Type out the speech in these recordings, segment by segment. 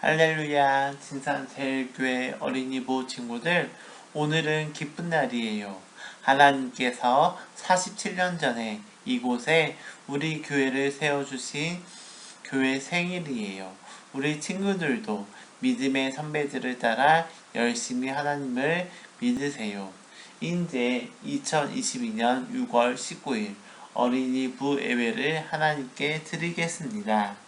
할렐루야, 진산제일교회 어린이부 친구들, 오늘은 기쁜 날이에요. 하나님께서 47년 전에 이곳에 우리 교회를 세워주신 교회 생일이에요. 우리 친구들도 믿음의 선배들을 따라 열심히 하나님을 믿으세요. 이제 2022년 6월 19일 어린이 부 예배를 하나님께 드리겠습니다.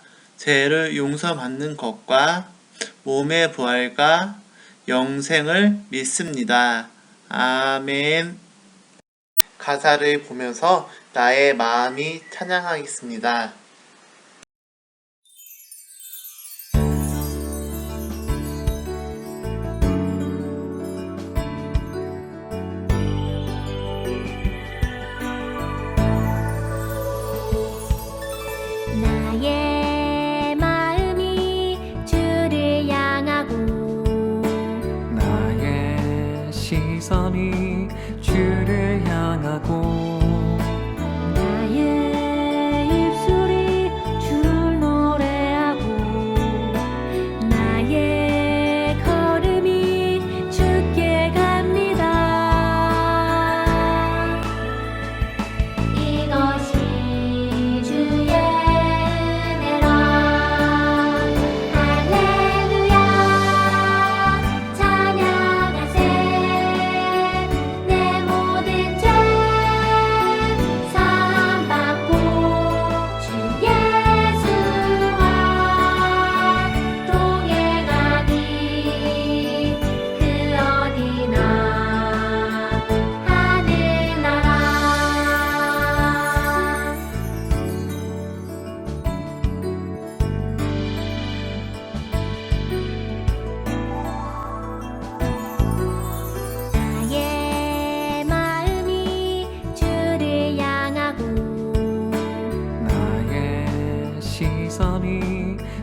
죄를 용서받는 것과 몸의 부활과 영생을 믿습니다. 아멘. 가사를 보면서 나의 마음이 찬양하겠습니다.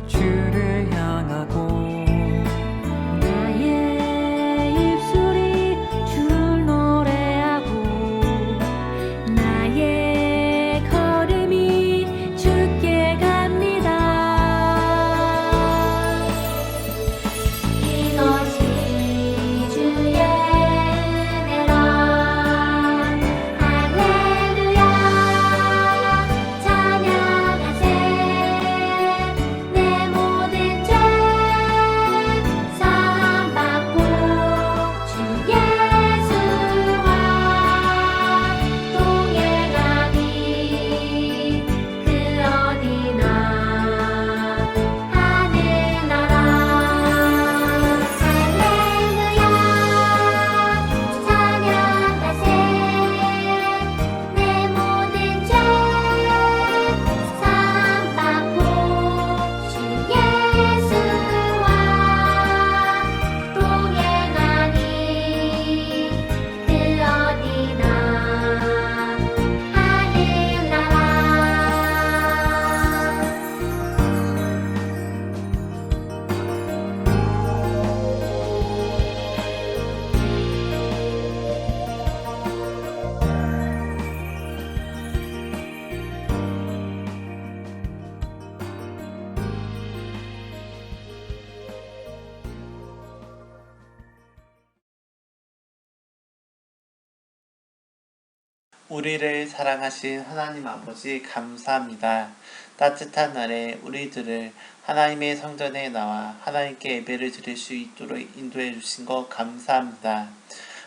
주를 우리를 사랑하신 하나님 아버지 감사합니다. 따뜻한 날에 우리들을 하나님의 성전에 나와 하나님께 예배를 드릴 수 있도록 인도해 주신 것 감사합니다.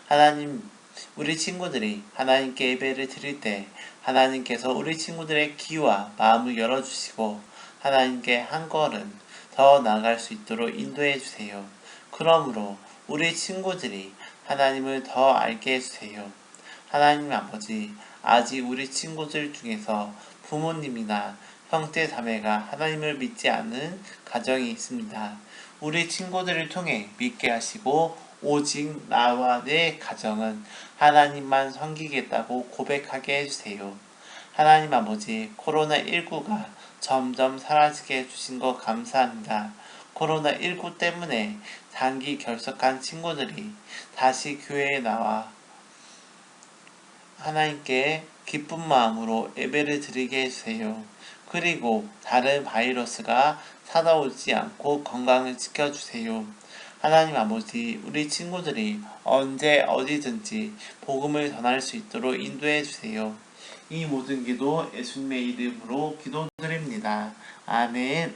하나님, 우리 친구들이 하나님께 예배를 드릴 때 하나님께서 우리 친구들의 귀와 마음을 열어주시고 하나님께 한 걸음 더 나아갈 수 있도록 인도해 주세요. 그러므로 우리 친구들이 하나님을 더 알게 해주세요. 하나님 아버지, 아직 우리 친구들 중에서 부모님이나 형제 자매가 하나님을 믿지 않은 가정이 있습니다. 우리 친구들을 통해 믿게 하시고 오직 나와 내 가정은 하나님만 섬기겠다고 고백하게 해주세요. 하나님 아버지, 코로나19가 점점 사라지게 해주신 것 감사합니다. 코로나19 때문에 단기 결석한 친구들이 다시 교회에 나와 하나님께 기쁜 마음으로 예배를 드리게 해주세요. 그리고 다른 바이러스가 찾아오지 않고 건강을 지켜주세요. 하나님 아버지, 우리 친구들이 언제 어디든지 복음을 전할 수 있도록 인도해 주세요. 이 모든 기도 예수님의 이름으로 기도드립니다. 아멘.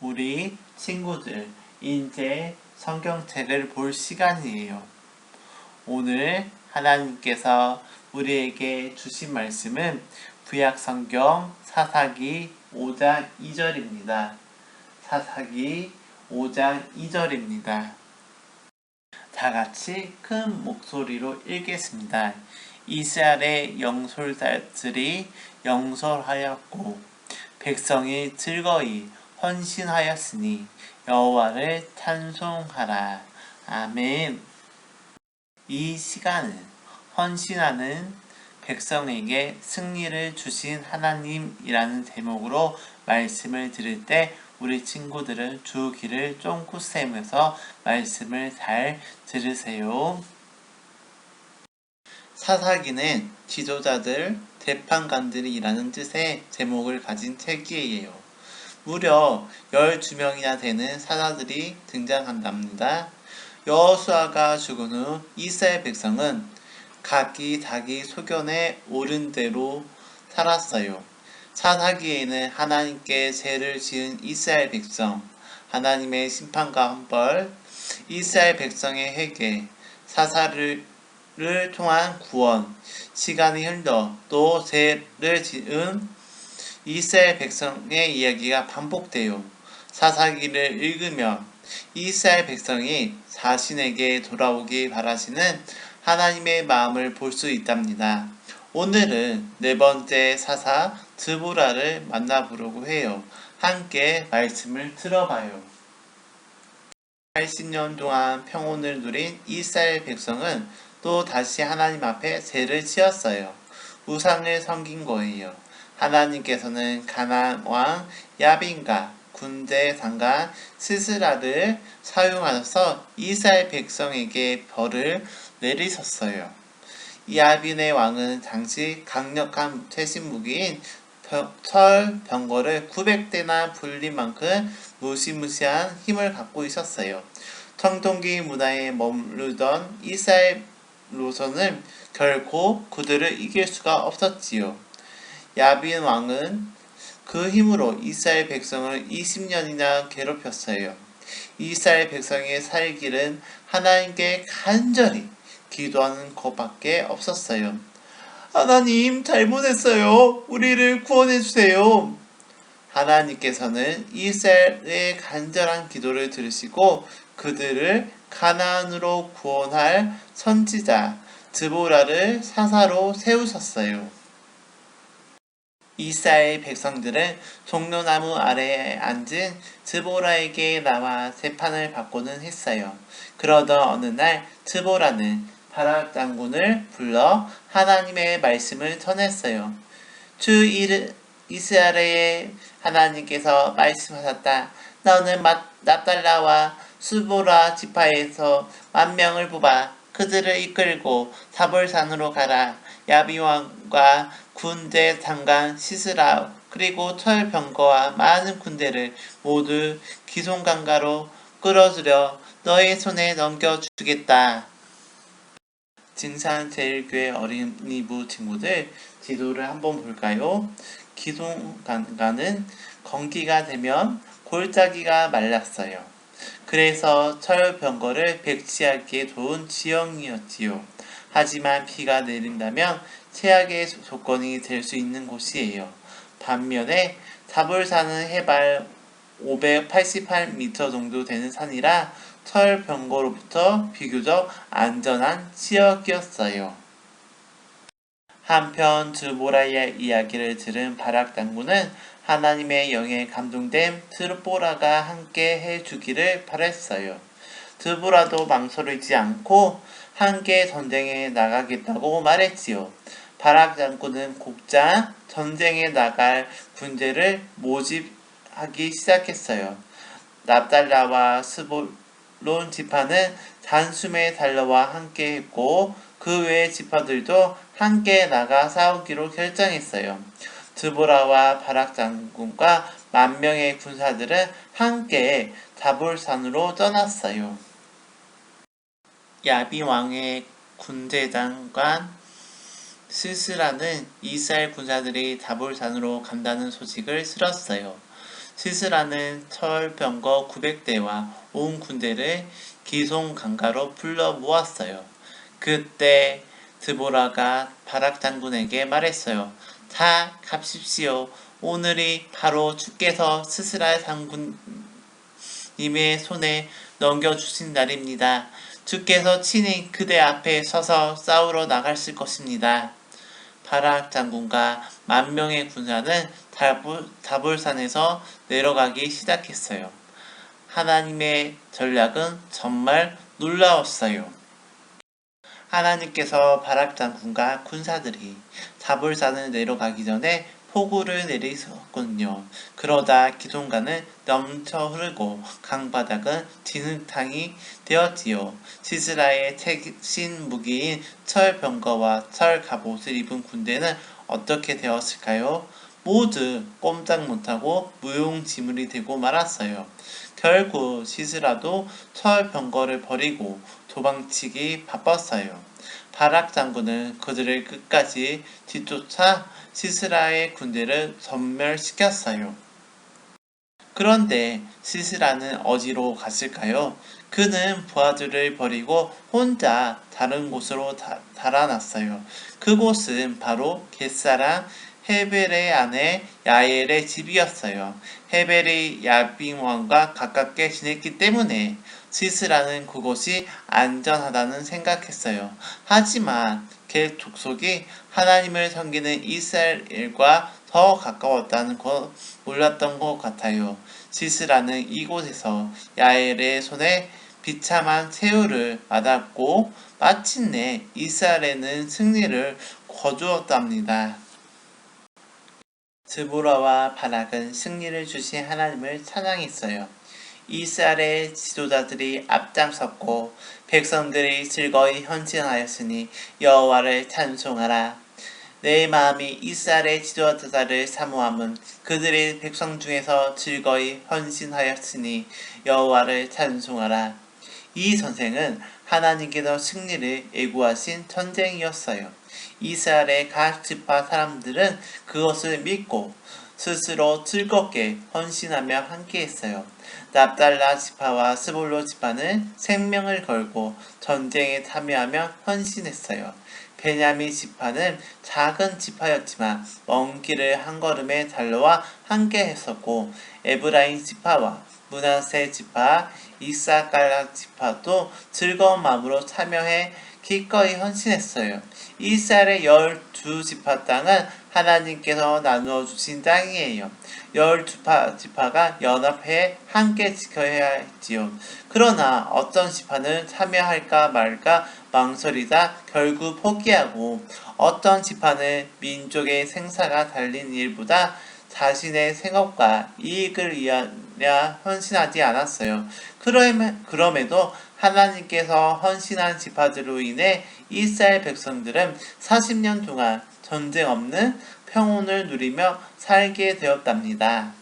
우리 친구들, 이제 성경책을 볼 시간이에요. 오늘 하나님께서 우리에게 주신 말씀은 구약성경 사사기 5장 2절입니다. 사사기 5장 2절입니다. 다 같이 큰 목소리로 읽겠습니다. 이스라엘의 영솔자들이 영솔하였고 백성이 즐거이 헌신하였으니 여호와를 찬송하라. 아멘. 이 시간은 헌신하는 백성에게 승리를 주신 하나님이라는 제목으로 말씀을 들을 때 우리 친구들은 주 귀를 쫑긋 세면서 말씀을 잘 들으세요. 사사기는 지도자들, 재판관들이 라는 뜻의 제목을 가진 책이에요. 무려 12명이나 되는 사자들이 등장한답니다. 여호수아가 죽은 후 이스라엘 백성은 각기 자기 소견에 옳은 대로 살았어요. 사사기에는 하나님께 죄를 지은 이스라엘 백성, 하나님의 심판과 헌벌, 이스라엘 백성의 회개, 사사를 를 통한 구원, 시간이 흘러 또 죄를 지은 이스라엘 백성의 이야기가 반복돼요. 사사기를 읽으면 이스라엘 백성이 자신에게 돌아오기 바라시는 하나님의 마음을 볼 수 있답니다. 오늘은 네 번째 사사 드보라를 만나보려고 해요. 함께 말씀을 들어봐요. 80년 동안 평온을 누린 이스라엘 백성은 또 다시 하나님 앞에 죄를 지었어요. 우상을 섬긴 거예요. 하나님께서는 가나안 왕 야빈과 군대 장관 스스라를 사용하셔서 이스라엘 백성에게 벌을 내리셨어요. 야빈의 왕은 당시 강력한 최신 무기인 철 병거를 900대나 불린 만큼 무시무시한 힘을 갖고 있었어요. 청동기 문화에 머무르던 이스라엘 로서는 결코 그들을 이길 수가 없었지요. 야빈 왕은 그 힘으로 이스라엘 백성을 20년이나 괴롭혔어요. 이스라엘 백성의 살 길은 하나님께 간절히 기도하는 것밖에 없었어요. 하나님 잘못했어요. 우리를 구원해 주세요. 하나님께서는 이스라엘의 간절한 기도를 들으시고 그들을 가나안으로 구원할 선지자 드보라를 사사로 세우셨어요. 이스라엘 백성들은 종려나무 아래에 앉은 드보라에게 나와 재판을 받고는 했어요. 그러던 어느 날 드보라는 바락 장군을 불러 하나님의 말씀을 전했어요. 주 이스라엘의 하나님께서 말씀하셨다. 너는 납달라와 수보라 지파에서 만 명을 뽑아 그들을 이끌고 사볼산으로 가라. 야비왕과 군대 장관 시스라 그리고 철병거와 많은 군대를 모두 기송강가로 끌어들여 너의 손에 넘겨주겠다. 진산제일교회 어린이부 친구들 지도를 한번 볼까요? 기송강가는 건기가 되면 골짜기가 말랐어요. 그래서 철병거를 백지하기에 좋은 지형이었지요. 하지만 비가 내린다면 최악의 조건이 될 수 있는 곳이에요. 반면에 자불산은 해발 588m 정도 되는 산이라 철 병거로부터 비교적 안전한 지역이었어요. 한편 드보라의 이야기를 들은 바락 당군은 하나님의 영에 감동된 드보라가 함께 해주기를 바랬어요. 드보라도 망설이지 않고 함께 전쟁에 나가겠다고 말했지요. 바락 장군은 곡자 전쟁에 나갈 군대를 모집하기 시작했어요. 납달라와 스볼 론 지파는 단숨에 달러와 함께 했고 그 외의 지파들도 함께 나가 싸우기로 결정했어요. 드보라와 바락 장군과 만 명의 군사들은 함께 다볼산으로 떠났어요. 야비 왕의 군대장관 스스라는 이스라엘 군사들이 다볼산으로 간다는 소식을 들었어요. 스스라는 철병거 900대와 온 군대를 기송 강가로 불러 모았어요. 그때 드보라가 바락 장군에게 말했어요. 다 갑십시오. 오늘이 바로 주께서 스스라 장군님의 손에 넘겨주신 날입니다. 주께서 친히 그대 앞에 서서 싸우러 나가실 것입니다. 바락 장군과 만 명의 군사는 다볼, 다볼산에서 내려가기 시작했어요. 하나님의 전략은 정말 놀라웠어요. 하나님께서 바락 장군과 군사들이 다볼산을 내려가기 전에 폭우를 내리셨군요. 그러다 기송가는 넘쳐 흐르고 강바닥은 진흙탕이 되었지요. 시스라의 최신 무기인 철병거와 철갑옷을 입은 군대는 어떻게 되었을까요? 모두 꼼짝 못하고 무용지물이 되고 말았어요. 결국 시스라도 철병거를 버리고 도망치기 바빴어요. 바락 장군은 그들을 끝까지 뒤쫓아 시스라의 군대를 전멸시켰어요. 그런데 시스라는 어디로 갔을까요? 그는 부하들을 버리고 혼자 다른 곳으로 다, 달아났어요. 그곳은 바로 겟사랑 헤벨의 아내 야엘의 집이었어요. 헤벨이 야빙왕과 가깝게 지냈기 때문에 시스라는 그곳이 안전하다는 생각했어요. 하지만 그 족속이 하나님을 섬기는 이스라엘과 더 가까웠다는 것 몰랐던 것 같아요. 시스라는 이곳에서 야엘의 손에 비참한 새우를 맞았고 마침내 이스라엘에는 승리를 거두었답니다. 드보라와 바락은 승리를 주신 하나님을 찬양했어요. 이스라엘의 지도자들이 앞장섰고 백성들이 즐거이 헌신하였으니 여호와를 찬송하라. 내 마음이 이스라엘의 지도자들을 사모함은 그들의 백성 중에서 즐거이 헌신하였으니 여호와를 찬송하라. 이 전쟁은 하나님께서 승리를 예고하신 전쟁이었어요. 이스라엘의 각 지파 사람들은 그것을 믿고 스스로 즐겁게 헌신하며 함께했어요. 납달라 지파와 스볼로 지파는 생명을 걸고 전쟁에 참여하며 헌신했어요. 베냐민 지파는 작은 지파였지만 먼 길을 한 걸음에 달려와 함께 했었고 에브라임 지파와 문하세 지파, 이사갈라 지파도 즐거운 마음으로 참여해 기꺼이 헌신했어요. 이스라엘의 열두 지파 땅은 하나님께서 나누어 주신 땅이에요. 열두 지파가 연합해 함께 지켜야 했지요. 그러나 어떤 지파는 참여할까 말까 망설이다 결국 포기하고 어떤 지파는 민족의 생사가 달린 일보다 자신의 생업과 이익을 위하 여 헌신하지 않았어요. 그럼에도 하나님께서 헌신한 지파들로 인해 이스라엘 백성들은 40년 동안 전쟁 없는 평온을 누리며 살게 되었답니다.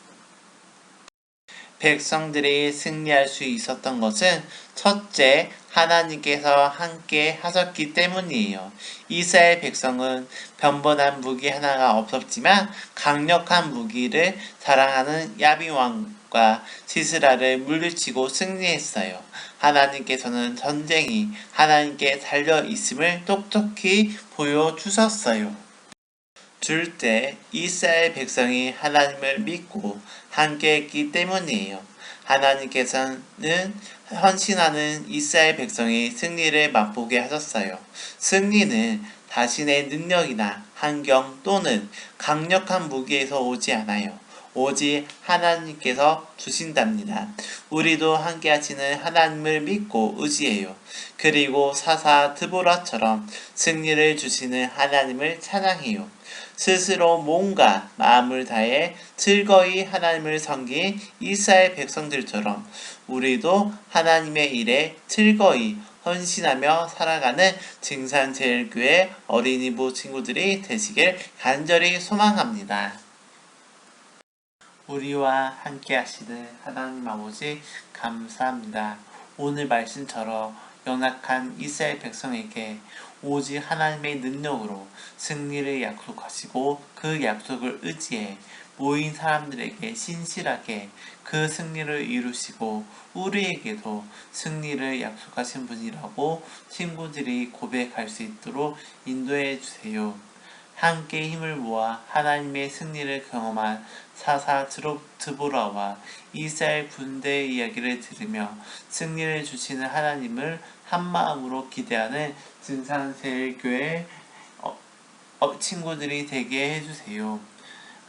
백성들이 승리할 수 있었던 것은 첫째, 하나님께서 함께 하셨기 때문이에요. 이스라엘 백성은 변번한 무기 하나가 없었지만 강력한 무기를 사랑하는 야비 왕 과 시스라를 물리치고 승리했어요. 하나님께서는 전쟁이 하나님께 달려 있음을 똑똑히 보여주셨어요. 둘째, 이스라엘 백성이 하나님을 믿고 함께했기 때문이에요. 하나님께서는 헌신하는 이스라엘 백성이 승리를 맛보게 하셨어요. 승리는 자신의 능력이나 환경 또는 강력한 무기에서 오지 않아요. 오직 하나님께서 주신답니다. 우리도 함께 하시는 하나님을 믿고 의지해요. 그리고 사사 드보라처럼 승리를 주시는 하나님을 찬양해요. 스스로 몸과 마음을 다해 즐거이 하나님을 섬긴 이스라엘 백성들처럼 우리도 하나님의 일에 즐거이 헌신하며 살아가는 증산제일교회 어린이부 친구들이 되시길 간절히 소망합니다. 우리와 함께 하시는 하나님 아버지 감사합니다. 오늘 말씀처럼 연약한 이스라엘 백성에게 오직 하나님의 능력으로 승리를 약속하시고 그 약속을 의지해 모인 사람들에게 신실하게 그 승리를 이루시고 우리에게도 승리를 약속하신 분이라고 친구들이 고백할 수 있도록 인도해 주세요. 함께 힘을 모아 하나님의 승리를 경험한 사사 드보라와 이스라엘 군대의 이야기를 들으며 승리를 주시는 하나님을 한마음으로 기대하는 증산세일교회 어, 어, 친구들이 되게 해주세요.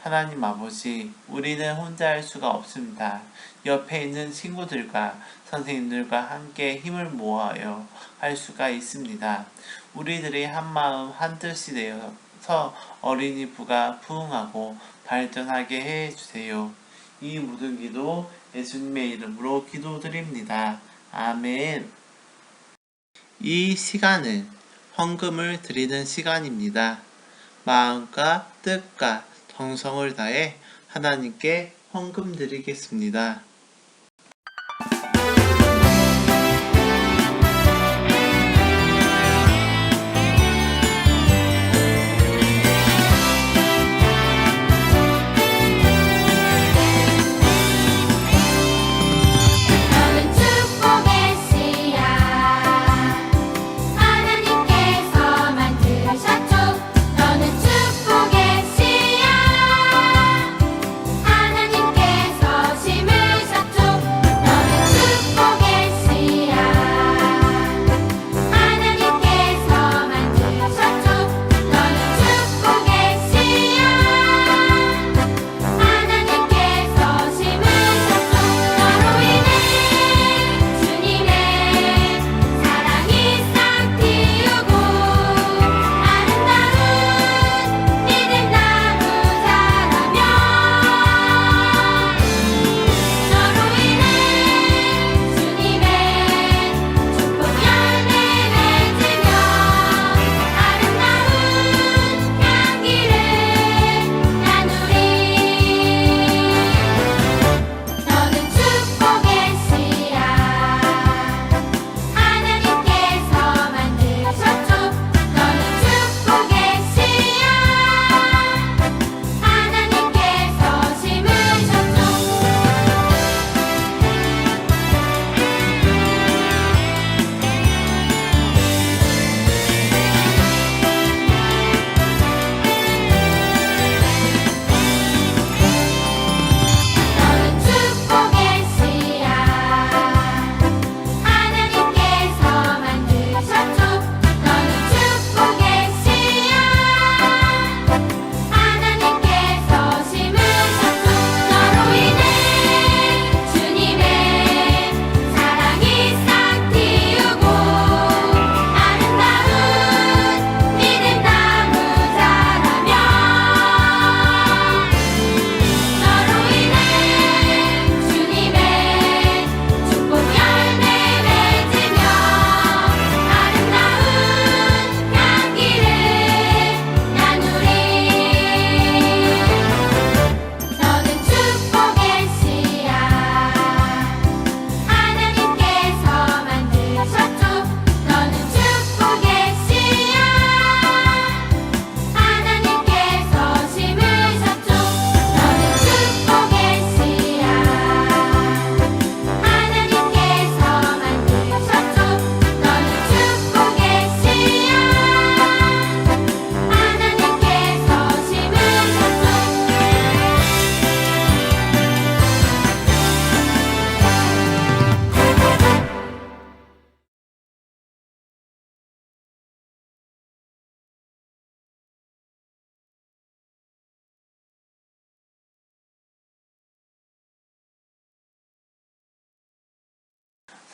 하나님 아버지, 우리는 혼자 할 수가 없습니다. 옆에 있는 친구들과 선생님들과 함께 힘을 모아요 할 수가 있습니다. 우리들이 한마음 한뜻이 되어 서 어린이 부가 부흥하고 발전하게 해주세요. 이 모든 기도 예수님의 이름으로 기도드립니다. 아멘. 이 시간은 헌금을 드리는 시간입니다. 마음과 뜻과 정성을 다해 하나님께 헌금 드리겠습니다.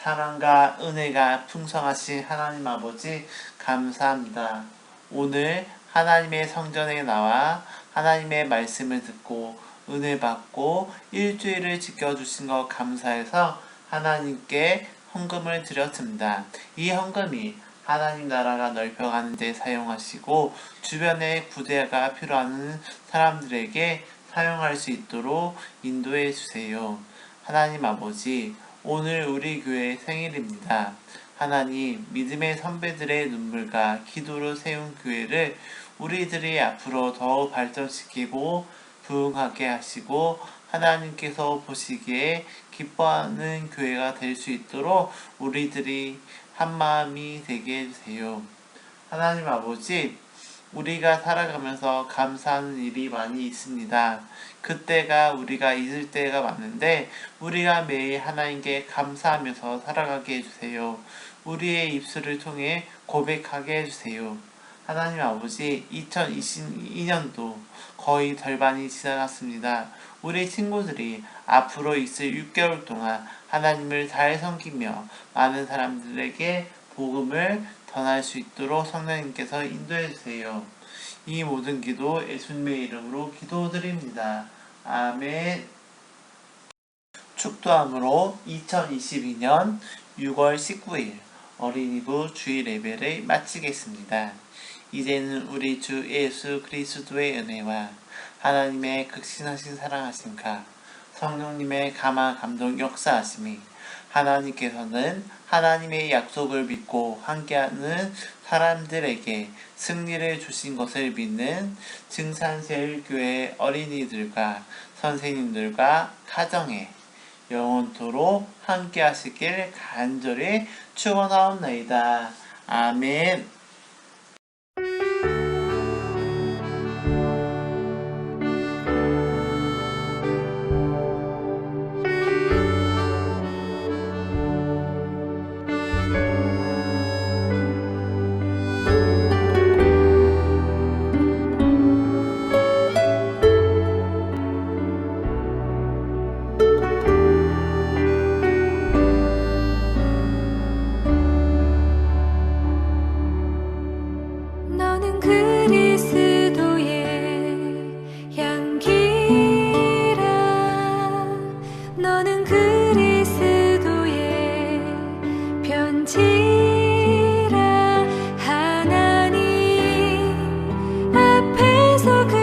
사랑과 은혜가 풍성하신 하나님 아버지 감사합니다. 오늘 하나님의 성전에 나와 하나님의 말씀을 듣고 은혜 받고 일주일을 지켜주신 것 감사해서 하나님께 헌금을 드렸습니다. 이 헌금이 하나님 나라가 넓혀가는 데 사용하시고 주변에 구대가 필요한 사람들에게 사용할 수 있도록 인도해 주세요. 하나님 아버지, 오늘 우리 교회 생일입니다. 하나님, 믿음의 선배들의 눈물과 기도로 세운 교회를 우리들이 앞으로 더 발전시키고 부흥하게 하시고 하나님께서 보시기에 기뻐하는 교회가 될 수 있도록 우리들이 한 마음이 되게 해주세요. 하나님 아버지, 우리가 살아가면서 감사하는 일이 많이 있습니다. 그때가 우리가 잊을 때가 많은데 우리가 매일 하나님께 감사하면서 살아가게 해주세요. 우리의 입술을 통해 고백하게 해주세요. 하나님 아버지, 2022년도 거의 절반이 지나갔습니다. 우리 친구들이 앞으로 있을 6개월 동안 하나님을 잘 섬기며 많은 사람들에게 복음을 전할 수 있도록 성령님께서 인도해 주세요. 이 모든 기도 예수님의 이름으로 기도드립니다. 아멘. 축도함으로 2022년 6월 19일 어린이부 주일 예배를 마치겠습니다. 이제는 우리 주 예수 그리스도의 은혜와 하나님의 극신하신 사랑하심과 성령님의 감화 감동 역사하심이 하나님께서는 하나님의 약속을 믿고 함께하는 사람들에게 승리를 주신 것을 믿는 증산세일교회 어린이들과 선생님들과 가정에 영원토록 함께 하시길 간절히 축원하옵나이다. 아멘. I could